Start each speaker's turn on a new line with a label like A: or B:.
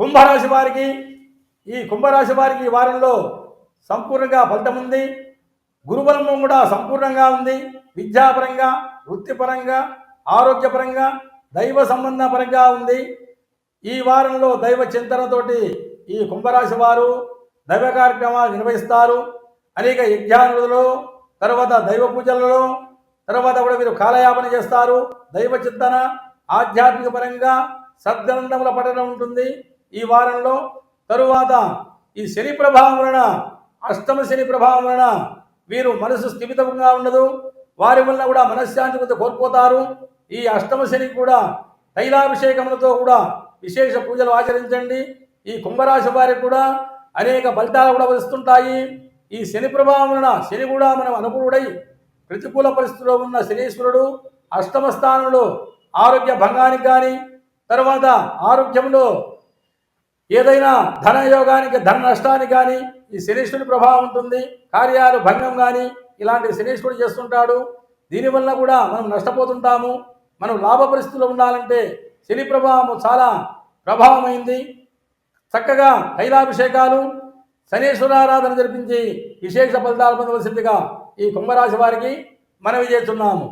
A: కుంభరాశి వారికి ఈ కుంభరాశి వారికి ఈ వారంలో సంపూర్ణంగా ఫలితం ఉంది. గురుబలము కూడా సంపూర్ణంగా ఉంది. విద్యాపరంగా వృత్తిపరంగా ఆరోగ్యపరంగా దైవ సంబంధ పరంగా ఉంది. ఈ వారంలో దైవ చింతనతోటి ఈ కుంభరాశి వారు దైవ కార్యక్రమాలు నిర్వహిస్తారు. అనేక యజ్ఞానులలో తర్వాత దైవ పూజలలో తర్వాత కూడా మీరు కాలయాపన చేస్తారు. దైవ చింతన ఆధ్యాత్మిక పరంగా సద్గ్రంథముల పఠనం ఉంటుంది. ఈ వారంలో తరువాత ఈ శని ప్రభావం వలన అష్టమ శని ప్రభావం వలన వీరు మనసు స్థిమితంగా ఉండదు. వారి వలన కూడా మనశ్శాంతి కొంత కోల్పోతారు. ఈ అష్టమ శని కూడా తైలాభిషేకములతో కూడా విశేష పూజలు ఆచరించండి. ఈ కుంభరాశి వారికి కూడా అనేక ఫలితాలు కూడా వస్తుంటాయి. ఈ శని ప్రభావం వలన శని కూడా మనం అనుకూలుడై ప్రతికూల పరిస్థితిలో ఉన్న శనీశ్వరుడు అష్టమ స్థానంలో ఆరోగ్య భంగానికి కానీ తర్వాత ఆరోగ్యంలో ఏదైనా ధన యోగానికి ధన నష్టానికి కానీ ఈ శనీశ్వరుడి ప్రభావం ఉంటుంది కార్యాలు భంగం కానీ ఇలాంటి శనీశ్వరుడు చేస్తుంటాడు. దీనివల్ల కూడా మనం నష్టపోతుంటాము. మనం లాభ పరిస్థితుల్లో ఉండాలంటే శని ప్రభావం చాలా ప్రభావమైంది. చక్కగా తైలాభిషేకాలు శనీశ్వరారాధన జరిపించి విశేష ఫలితాలు పొందవలసిందిగా ఈ కుంభరాశి వారికి మనవి చేస్తున్నాము.